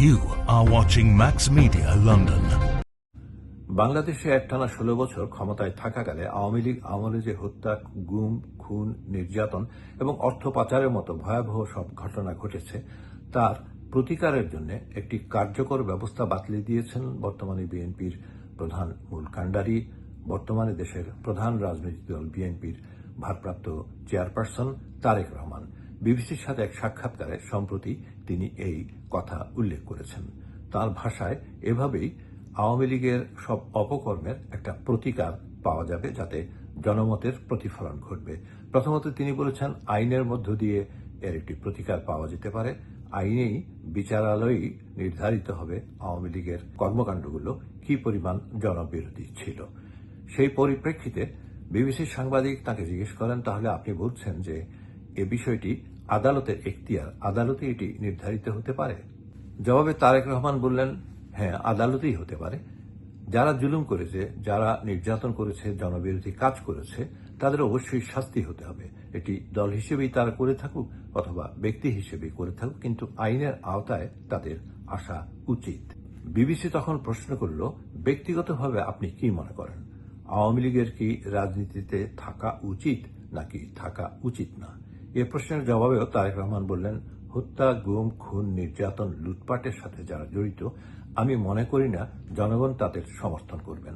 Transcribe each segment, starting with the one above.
You are watching Max Media, London. বাংলাদেশে একটানা ষোলো বছর ক্ষমতায় থাকাকালে আওয়ামী লীগ আমলে যে হত্যা, গুম, খুন, নির্যাতন এবং অর্থ পাচারের মতো ভয়াবহ সব ঘটনা ঘটেছে, তার প্রতিকারের জন্য একটি কার্যকর ব্যবস্থা বাতলে দিয়েছেন বর্তমানে বিএনপির প্রধান মূল কাণ্ডারি, বর্তমানে দেশের প্রধান রাজনৈতিক দল বিএনপির ভারপ্রাপ্ত চেয়ারপারসন তারেক রহমান বিবিসির সাথে এক সাক্ষাৎকারে সম্প্রতি তিনি এই কথা উল্লেখ করেছেন। তার ভাষায় এভাবেই আওয়ামী লীগের সব অপকর্মের একটা প্রতিকার পাওয়া যাবে যাতে জনমতের প্রতিফলন ঘটবে। প্রথমত তিনি বলেছেন, আইনের মধ্য দিয়ে এর একটি প্রতিকার পাওয়া যেতে পারে। আইনেই বিচারালয়ই নির্ধারিত হবে আওয়ামী লীগের কর্মকাণ্ডগুলো কি পরিমাণ জনবিরোধী ছিল। সেই পরিপ্রেক্ষিতে বিবিসির সাংবাদিক তাকে জিজ্ঞেস করেন, তাহলে আপনি বলছেন যে এ বিষয়টি আদালতের এখতিয়ার। আদালতে এটি নির্ধারিত হতে পারে। জবাবে তারেক রহমান বললেন হ্যাঁ আদালতেই হতে পারে। যারা জুলুম করেছে, যারা নির্যাতন করেছে, জনবিরোধী কাজ করেছে, তাদের অবশ্যই শাস্তি হতে হবে। এটি দল হিসেবেই তারা করে থাকুক অথবা ব্যক্তি হিসেবেই করে থাকুক, কিন্তু আইনের আওতায় তাদের আসা উচিত। বিবিসি তখন প্রশ্ন করল, ব্যক্তিগতভাবে আপনি কি মনে করেন? আওয়ামী লীগের কি রাজনীতিতে থাকা উচিত নাকি থাকা উচিত না? এ প্রশ্নের জবাবেও তারেক রহমান বললেন, হত্যা, গুম, খুন, নির্যাতন, লুটপাটের সাথে যারা জড়িত, আমি মনে করি না জনগণ তাদের সমর্থন করবেন।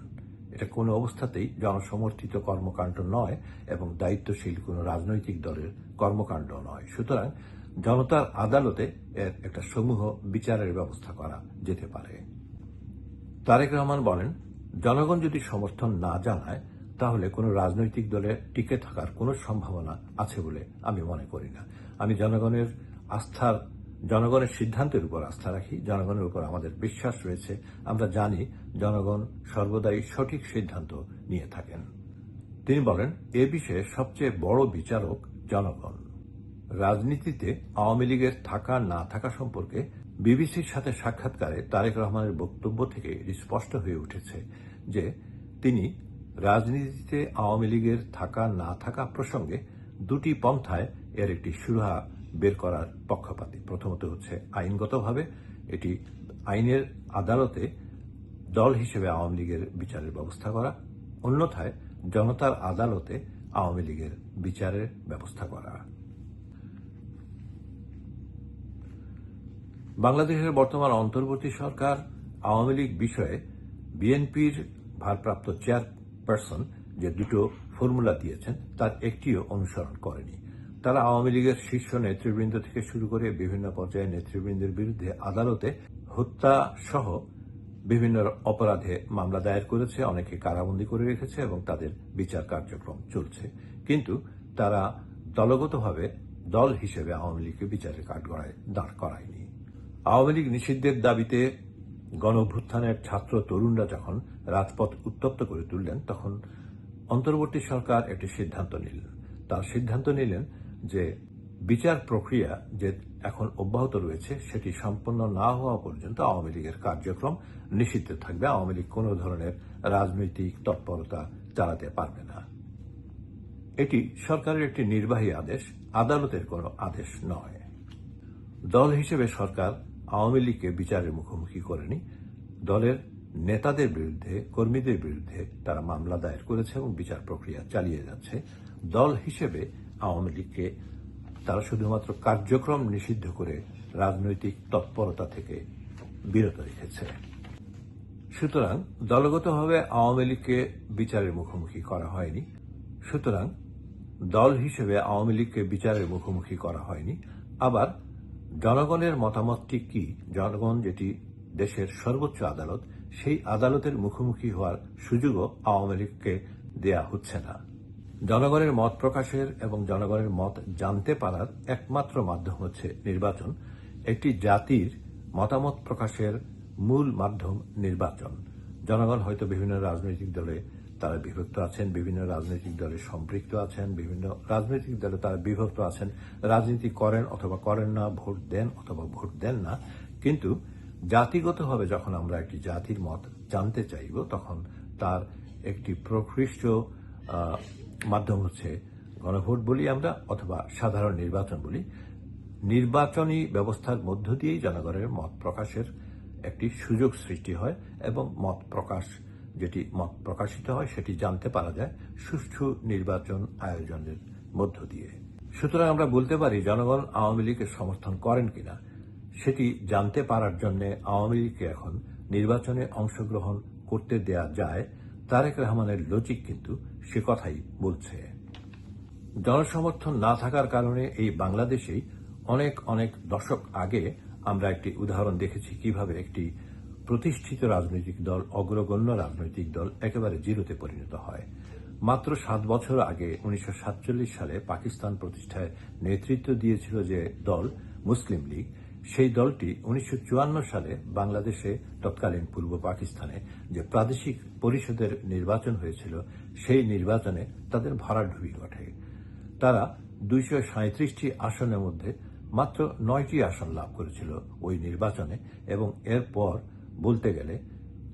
এটা কোনো অবস্থাতেই জনসমর্থিত কর্মকাণ্ড নয় এবং দায়িত্বশীল কোনো রাজনৈতিক দলের কর্মকাণ্ড নয়। সুতরাং জনতার আদালতে এর একটা সমূহ বিচারের ব্যবস্থা করা যেতে পারে। তারেক রহমান বলেন, জনগণ যদি সমর্থন না জানায় তাহলে কোনো রাজনৈতিক দলে টিকে থাকার কোনো সম্ভাবনা আছে বলে আমি মনে করি না। আমি জনগণের আস্থার, জনগণের সিদ্ধান্তের উপর আস্থা রাখি, জনগণের উপর আমাদের বিশ্বাস রয়েছে। আমরা জানি জনগণ সর্বদাই সঠিক সিদ্ধান্ত নিয়ে থাকেন। তিনি বলেন, এ বিষয়ে সবচেয়ে বড় বিচারক জনগণ। রাজনীতিতে আওয়ামী লীগের থাকা, না থাকা সম্পর্কে বিবিসির সাথে সাক্ষাৎকারে তারেক রহমানের বক্তব্য থেকে স্পষ্ট হয়ে উঠেছে যে তিনি রাজনীতিতে আওয়ামী লীগের থাকা, না থাকা প্রসঙ্গে দুটি পন্থায় এর একটি সুরাহা বের করার পক্ষপাতী। প্রথমত হচ্ছে আইনগতভাবে, এটি আইনের আদালতে দল হিসেবে আওয়ামী লীগের বিচারের ব্যবস্থা করা। অন্যথায় জনতার আদালতে আওয়ামী লীগের বিচারের ব্যবস্থা করা। বাংলাদেশের বর্তমান অন্তর্বর্তী সরকার আওয়ামী লীগ বিষয়ে বিএনপির ভারপ্রাপ্ত চেয়ারপারসন যে দুটো ফর্মুলা দিয়েছেন, তার একটিও অনুসরণ করেনি। তারা আওয়ামী লীগের শীর্ষ নেতৃবৃন্দ থেকে শুরু করে বিভিন্ন পর্যায়ে নেতৃবৃন্দের বিরুদ্ধে আদালতে হত্যা সহ বিভিন্ন অপরাধে মামলা দায়ের করেছে, অনেকে কারাবন্দী করে রেখেছে এবং তাদের বিচার কার্যক্রম চলছে। কিন্তু তারা দলগতভাবে দল হিসেবে আওয়ামী লীগকে বিচারের কাঠগড়ায় দাঁড় করায়নি। আওয়ামী লীগ নিষিদ্ধের দাবিতে গণ ছাত্র তরুণরা যখন রাজপথ উত্তপ্ত করে তুললেন, তখন অন্তর্বর্তী সরকার একটি সিদ্ধান্ত নিলেন। তার সিদ্ধান্ত নিলেন যে বিচার প্রক্রিয়া যে এখন অব্যাহত রয়েছে, সেটি সম্পন্ন না হওয়া পর্যন্ত আওয়ামী লীগের কার্যক্রম নিষিদ্ধ থাকবে। আওয়ামী লীগ কোনো ধরনের রাজনৈতিক তৎপরতা চালাতে পারবে না। এটি সরকারের একটি নির্বাহী আদেশ, আদালতের কোনো আদেশ নয়। দল হিসেবে সরকার আওয়ামী লীগকে বিচারের মুখোমুখি করেনি। দলের নেতাদের বিরুদ্ধে, কর্মীদের বিরুদ্ধে তারা মামলা দায়ের করেছে এবং বিচার প্রক্রিয়া চালিয়ে যাচ্ছে। দল হিসেবে আওয়ামী লীগকে তারা শুধুমাত্র কার্যক্রম নিষিদ্ধ করে রাজনৈতিক তৎপরতা থেকে বিরত রেখেছে। সুতরাং দলগতভাবে আওয়ামী লীগকে বিচারের মুখোমুখি করা হয়নি। সুতরাং দল হিসেবে আওয়ামী লীগকে বিচারের মুখোমুখি করা হয়নি। আবার জনগণের মতামতটি কি? জনগণ যেটি দেশের সর্বোচ্চ আদালত, সেই আদালতের মুখোমুখি হওয়ার সুযোগও আওয়ামী লীগকে দেয়া হচ্ছে না। জনগণের মত প্রকাশের এবং জনগণের মত জানতে পারার একমাত্র মাধ্যম হচ্ছে নির্বাচন। একটি জাতির মতামত প্রকাশের মূল মাধ্যম নির্বাচন। জনগণ হয়তো বিভিন্ন রাজনৈতিক দলে তারা বিভক্ত আছেন, বিভিন্ন রাজনৈতিক দলে সম্পৃক্ত আছেন, বিভিন্ন রাজনৈতিক দলে তারা বিভক্ত আছেন। রাজনীতি করেন অথবা করেন না, ভোট দেন অথবা ভোট দেন না। কিন্তু জাতিগতভাবে যখন আমরা একটি জাতির মত জানতে চাইব, তখন তার একটি প্রকৃষ্ট মাধ্যম হচ্ছে গণভোট বলি আমরা, অথবা সাধারণ নির্বাচন বলি। নির্বাচনী ব্যবস্থার মধ্য দিয়েই জনগণের মত প্রকাশের একটি সুযোগ সৃষ্টি হয় এবং মত প্রকাশ যেটি মত প্রকাশিত হয়, সেটি জানতে পারা যায় সুষ্ঠু নির্বাচন আয়োজনের মধ্য দিয়ে। সুতরাং আমরা বলতে পারি, জনগণ আওয়ামী লীগের সমর্থন করেন কিনা, সেটি জানতে পারার জন্য আওয়ামী লীগকে এখন নির্বাচনে অংশগ্রহণ করতে দেয়া যায়। তারেক রহমানের লজিক কিন্তু সে কথাই বলছে। জনসমর্থন না থাকার কারণে এই বাংলাদেশেই অনেক অনেক দশক আগে আমরা একটি উদাহরণ দেখেছি কীভাবে একটি প্রতিষ্ঠিত রাজনৈতিক দল অগ্রগণ্য রাজনৈতিক দল একেবারে জিরোতে পরিণত হয়। মাত্র সাত বছর আগে উনিশশো সাতচল্লিশ সালে পাকিস্তান প্রতিষ্ঠায় নেতৃত্ব দিয়েছিল যে দল মুসলিম লীগ, সেই দলটি উনিশশো চুয়ান্ন সালে বাংলাদেশে তৎকালীন পূর্ব পাকিস্তানে যে প্রাদেশিক পরিষদের নির্বাচন হয়েছিল, সেই নির্বাচনে তাদের ভরাডুবি ঘটে তারা দুইশো সাঁত্রিশটি আসনের মধ্যে মাত্র নয়টি আসন লাভ করেছিল ওই নির্বাচনে এবং এরপর বলতে গেলে,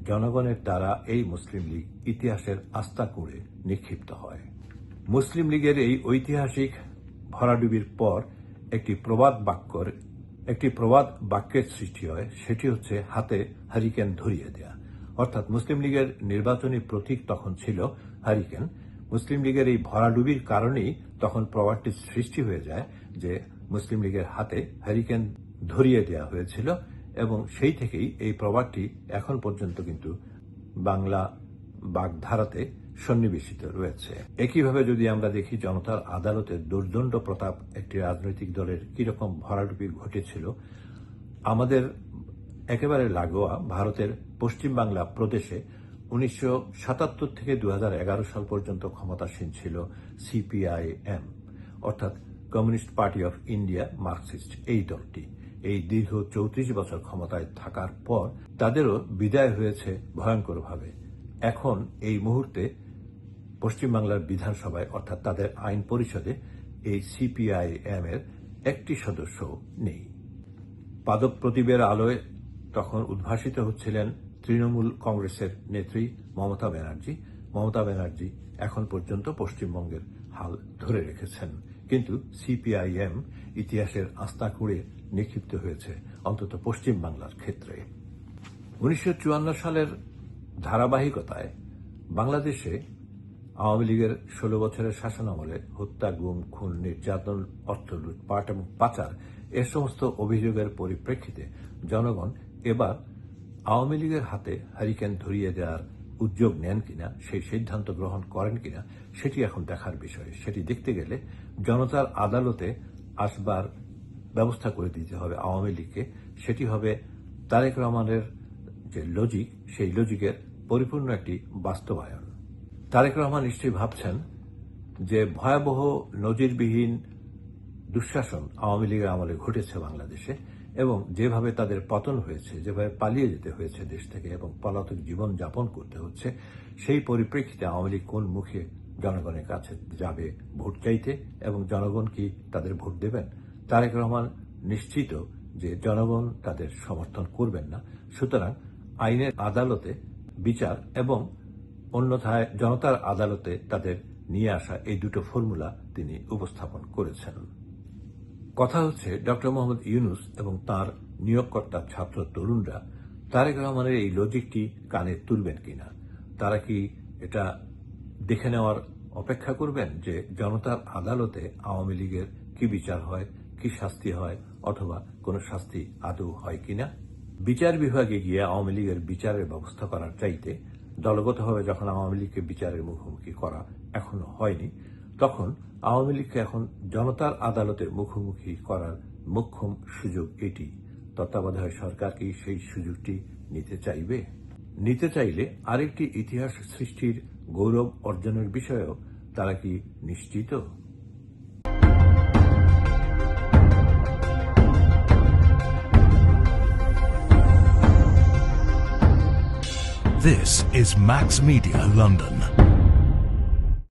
জনগণের দ্বারা এই মুসলিম লীগ ইতিহাসের আস্থা করে নিক্ষিপ্ত হয়। মুসলিম লীগের এই ঐতিহাসিক ভরাডুবির পর একটি প্রবাদ বাক্যর, একটি প্রবাদ বাক্যের সৃষ্টি হয়, সেটি হচ্ছে হাতে হারিকেন ধরিয়ে দেয়া। অর্থাৎ মুসলিম লীগের নির্বাচনী প্রতীক তখন ছিল হারিকেন। মুসলিম লীগের এই ভরাডুবির কারণেই তখন প্রবাদটি সৃষ্টি হয়ে যায় যে মুসলিম লীগের হাতে হ্যারিকেন ধরিয়ে দেওয়া হয়েছিল। এবং সেই থেকেই এই প্রবাদটি এখন পর্যন্ত কিন্তু বাংলা বাগধারাতে সন্নিবেশিত রয়েছে। একইভাবে যদি আমরা দেখি জনতার আদালতে দুর্দণ্ড প্রতাপ একটি রাজনৈতিক দলের কীরকম ভরাডুপি ঘটেছিল, আমাদের একেবারে লাগোয়া ভারতের পশ্চিম বাংলা প্রদেশে উনিশশো সাতাত্তর থেকে দু হাজার এগারো সাল পর্যন্ত ক্ষমতাসীন ছিল সিপিআইএম, অর্থাৎ communist party of India, Marxist, এই দলটি। এই দীর্ঘ চৌত্রিশ বছর ক্ষমতায় থাকার পর তাদেরও বিদায় হয়েছে ভয়ঙ্করভাবে। এখন এই মুহূর্তে পশ্চিমবাংলার বিধানসভায়, অর্থাৎ তাদের আইন পরিষদে, এই সিপিআইএম এর একটি সদস্য নেই। পাদক প্রদীপের আলোয় তখন উদ্ভাসিত হচ্ছিলেন তৃণমূল কংগ্রেসের নেত্রী মমতা ব্যানার্জি। মমতা ব্যানার্জি এখন পর্যন্ত পশ্চিমবঙ্গের হাল ধরে রেখেছেন। কিন্তু সিপিআইএম ইতিহাসের আস্থা করে নিক্ষিপ্ত হয়েছে, অন্তত পশ্চিম বাংলার ক্ষেত্রে। উনিশশো চুয়ান্ন সালের ধারাবাহিকতায় বাংলাদেশে আওয়ামী লীগের ষোলো বছরের শাসনামলে হত্যা, গুম, খুন, নির্যাতন, অর্থ লুটপাট এবং পাচার এ সমস্ত অভিযোগের পরিপ্রেক্ষিতে জনগণ এবার আওয়ামী লীগের হাতে হারিকেন ধরিয়ে দেওয়ার উদ্যোগ নেন কিনা সেই সিদ্ধান্ত গ্রহণ করেন কিনা, সেটি এখন দেখার বিষয়। সেটি দেখতে গেলে জনতার আদালতে আসবার ব্যবস্থা করে দিতে হবে আওয়ামী লীগকে। সেটি হবে তারেক রহমানের যে লজিক সেই লজিকের পরিপূর্ণ একটি বাস্তবায়ন। তারেক রহমান নিশ্চয়ই ভাবছেন যে ভয়াবহ নজিরবিহীন দুঃশাসন আওয়ামী লীগের আমলে ঘটেছে বাংলাদেশে। এবং যেভাবে তাদের পতন হয়েছে, যেভাবে পালিয়ে যেতে হয়েছে দেশ থেকে এবং পলাতক জীবন যাপন করতে হচ্ছে, সেই পরিপ্রেক্ষিতে আওয়ামী লীগ কোন মুখে জনগণের কাছে যাবে ভোট চাইতে এবং জনগণ কি তাদের ভোট দেবেন? তারেক রহমান নিশ্চিত যে জনগণ তাদের সমর্থন করবেন না। সুতরাং আইনের আদালতে বিচার এবং অন্যথায় জনতার আদালতে তাদের নিয়ে আসা এই দুটো ফর্মুলা তিনি উপস্থাপন করেছেন। কথা হচ্ছে ডক্টর মোহাম্মদ ইউনুস এবং তার নিয়োগকর্তা ছাত্র তরুণরা তারেক রহমানের এই লজিকটি কানে তুলবেন কিনা? তারা কি এটা দেখে নেওয়ার অপেক্ষা করবেন যে জনতার আদালতে আওয়ামী লীগের কি বিচার হয়, কি শাস্তি হয় অথবা কোনো শাস্তি আদৌ হয় কিনা? বিচার বিভাগে গিয়ে আওয়ামী লীগের বিচারের ব্যবস্থা করার চাইতে দলগতভাবে যখন আওয়ামী লীগকে বিচারের মুখোমুখি করা এখনও হয়নি তখন আওয়ামী লীগকে এখন জনতার আদালতের মুখোমুখি করার মোক্ষম সুযোগ এটি। তত্ত্বাবধায়ক সরকার কি সেই সুযোগটি নিতে চাইবে? নিতে চাইলে আরেকটি ইতিহাস সৃষ্টির গৌরব অর্জনের বিষয়েও তারা কি নিশ্চিত? This is Max Media London.